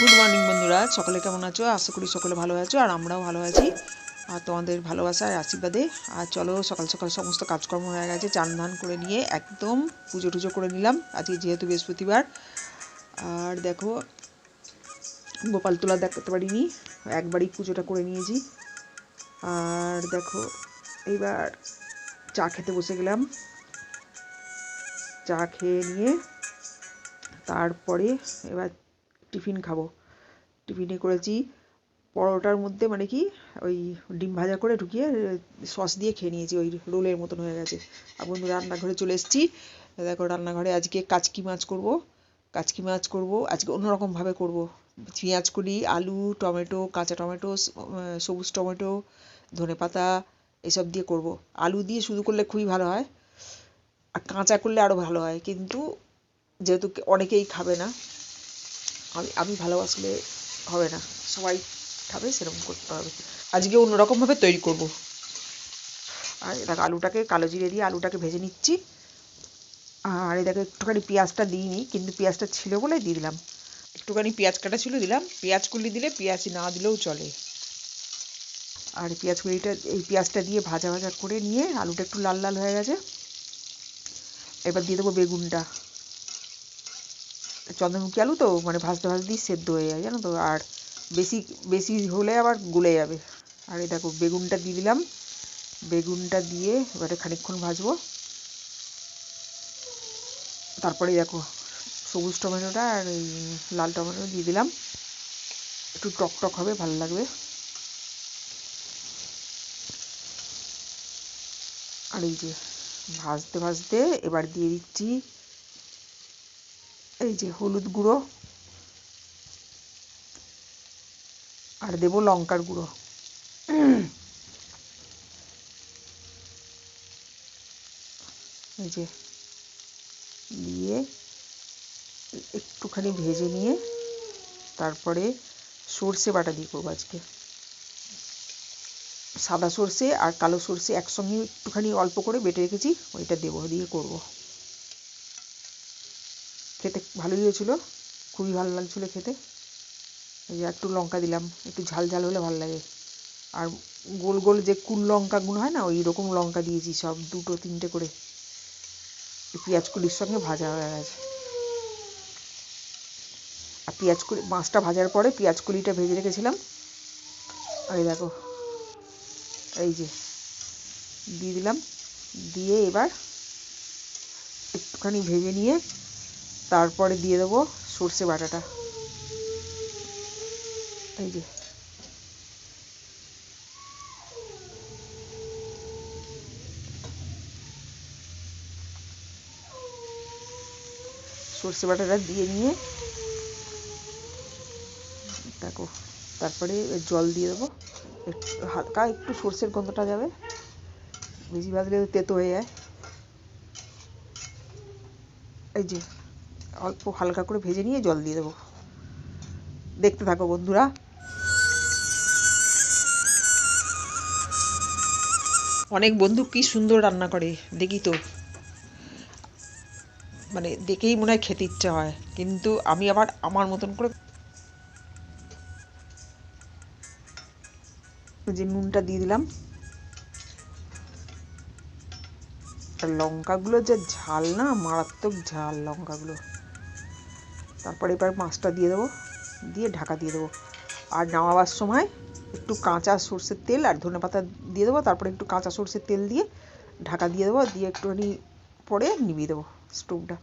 Good morning বন্ধুরা। সকলে কেমন আছো? আশা করি সকলে ভালো আছো, আর আমরাও ভালো আছি। আর তোমাদের ভালোবাসা আর আশীর্বাদে। আর চলো, সকাল সকাল সমস্ত কাজকর্ম হয়ে গেছে চান ধান করে নিয়ে একদম পুজো টুজো করে নিলাম। আজকে যেহেতু বৃহস্পতিবার, আর দেখো, গোপাল তোলা দেখাতে পারিনি, একবারই পুজোটা করে নিয়েছি। আর দেখো, এইবার চা খেতে বসে গেলাম। চা খেয়ে নিয়ে, তারপরে এবার টিফিন খাব। টিফিনে করেছি পরোটার মধ্যে মানে কি ওই ডিম ভাজা করে ঢুকিয়ে সস দিয়ে খেয়ে নিয়েছি, ওই রোলের মতন হয়ে গেছে। আর বন্ধু, রান্নাঘরে চলে এসেছি। দেখো রান্নাঘরে আজকে কাচকি মাছ করব। কাচকি মাছ করব, আজকে অন্যরকমভাবে করব। পেঁয়াজ কলি, আলু, টমেটো, কাঁচা টমেটো সবুজ টমেটো, ধনে পাতা এসব দিয়ে করব। আলু দিয়ে শুধু করলে খুবই ভালো হয়, আর কাঁচা করলে আরও ভালো হয়। কিন্তু যেহেতু অনেকেই খাবে না আমি আমি ভালোবাসলে হবে না। সবাই খাবে, সেরকম করতে হবে। আজকে অন্যরকমভাবে তৈরি করব। আর দেখো, আলুটাকে কালো জিরে দিয়ে আলুটাকে ভেজে নিচ্ছি। আর দেখো, একটুখানি পেঁয়াজটা দিইনি, কিন্তু পেঁয়াজটা ছিল বলে দিয়ে দিলাম। একটুখানি পেঁয়াজ কাটা ছিল, দিলাম। পেঁয়াজ কুলি দিলে পেঁয়াজ না দিলেও চলে। আর পেঁয়াজ কুলিটা, এই পেঁয়াজটা দিয়ে ভাজা ভাজা করে নিয়ে আলুটা একটু লাল লাল হয়ে গেছে। এবার দিয়ে দেবো বেগুনটা। চন্দ্রমুখী আলু তো মানে ভাজতে ভাজতেই সেদ্ধ হয়ে যায়, জানো তো? আর বেশি বেশি হলে আবার গলে যাবে। আর এই দেখো, বেগুনটা দিয়ে দিলাম। বেগুনটা দিয়ে এবারে খানিকক্ষণ ভাজবো। তারপরে দেখো, সবুজ টমেটোটা আর এই লাল টমেটো দিয়ে দিলাম। একটু টক টক হবে, ভালো লাগবে। আর এই যে, ভাজতে ভাজতে এবার দিয়ে দিচ্ছি এই যে হলুদ গুঁড়ো, আর দেবো লঙ্কার গুঁড়ো। এই যে দিয়ে একটুখানি ভেজে নিয়ে তারপরে সর্ষে বাটা দিয়ে করব আজকে। সাদা সর্ষে আর কালো সর্ষে একসঙ্গে একটুখানি অল্প করে বেটে রেখেছি, ওইটা দেবো, দিয়ে করব। খেতে ভালোই হয়েছিল, খুবই ভালো লাগছিল খেতে। এই একটু লঙ্কা দিলাম, একটু ঝাল ঝাল হলে ভালো লাগে। আর গোল গোল যে কুল লঙ্কাগুলো হয় না, ওই রকম লঙ্কা দিয়েছি সব, দুটো, তিনটে করে। পেঁয়াজ কুলির সঙ্গে ভাজা হয়ে গেছে। আর পেঁয়াজ কুলি, মাছটা ভাজার পরে পেঁয়াজ কুলিটা ভেজে রেখেছিলাম। এই দেখো, এই যে, দিয়ে দিলাম। দিয়ে এবার একটুখানি ভেজে নিয়ে তারপরে দিয়ে দেবো সর্ষে বাটাটা। এই যে। সর্ষে বাটাটা দিয়ে নিয়ে দেখো, তারপরে জল দিয়ে দেবো। একটু হালকা একটু সর্ষের গন্ধটা যাবে। বেশি ভাজলে তেতো হয়ে যায়। এই যে। অল্প হালকা করে ভেজে নিয়ে জল দিয়ে দেবো। দেখতে থাকো বন্ধুরা। অনেক বন্ধু কি সুন্দর রান্না করে, দেখি তো। মানে দেখেই মনে হয় খেতে ইচ্ছা হয়, কিন্তু আমি আবার আমার মতন করে যে নুনটা দিয়ে দিলাম। লঙ্কাগুলো যে ঝাল না, মারাত্মক ঝাল লঙ্কাগুলো। তারপরে এবার মাছটা দিয়ে দেবো, দিয়ে ঢাকা দিয়ে দেবো। আর নামাবার সময় একটু কাঁচা সর্ষের তেল আর ধনে পাতা দিয়ে দেবো, তারপরে একটু কাঁচা সর্ষের তেল দিয়ে ঢাকা দিয়ে দেবো, দিয়ে একটুখানি পরে নিভিয়ে দেবো স্টোভটা।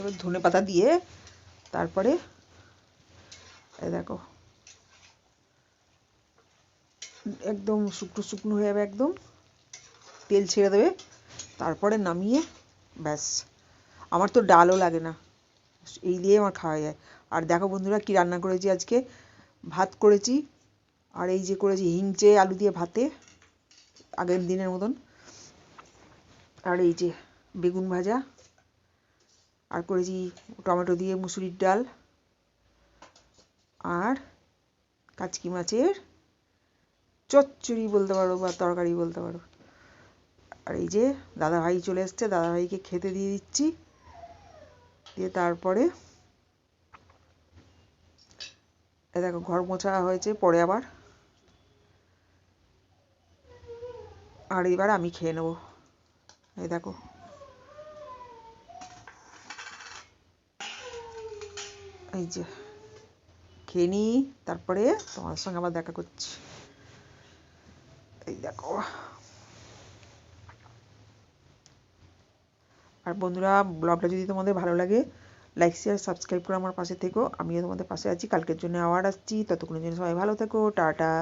এবার ধনে পাতা দিয়ে তারপরে দেখো, একদম শুকনো শুকনো হয়ে যাবে একদম, তেল ছেড়ে দেবে, তারপরে নামিয়ে, ব্যাস। আমার তো ডালও লাগে না, এই দিয়ে আমার খাওয়া যায়। আর দেখো বন্ধুরা কি রান্না করেছি আজকে, ভাত করেছি, আর এই যে করেছি হিংচে আলু দিয়ে ভাতে, আগের দিনের মতন। আর এই যে বেগুন ভাজা আর করেছি টমেটো দিয়ে মুসুরির ডাল আর কাচকি মাছের চচ্চড়ি বলতে পারো বা তরকারি বলতে পারো। আর এই যে দাদা ভাই চলে এসছে দাদা ভাইকে খেতে দিয়ে দিচ্ছি। দিয়ে তারপরে দেখো ঘর মোছা হয়েছে পরে আবার। আর এবার আমি খেয়ে নেব। এই দেখো এই যে খেয়ে নিই তারপরে তোমার সঙ্গে আবার দেখা করছি। এই দেখো। আর বন্ধুরা, ব্লগটা যদি তোমাদের ভালো লাগে লাইক শেয়ার সাবস্ক্রাইব করে আমার পাশে থেকো। আমিও তোমাদের পাশে আছি। কালকের জন্য আবার আসছি। ততক্ষণের জন্য সবাই ভালো থেকো। টাটা।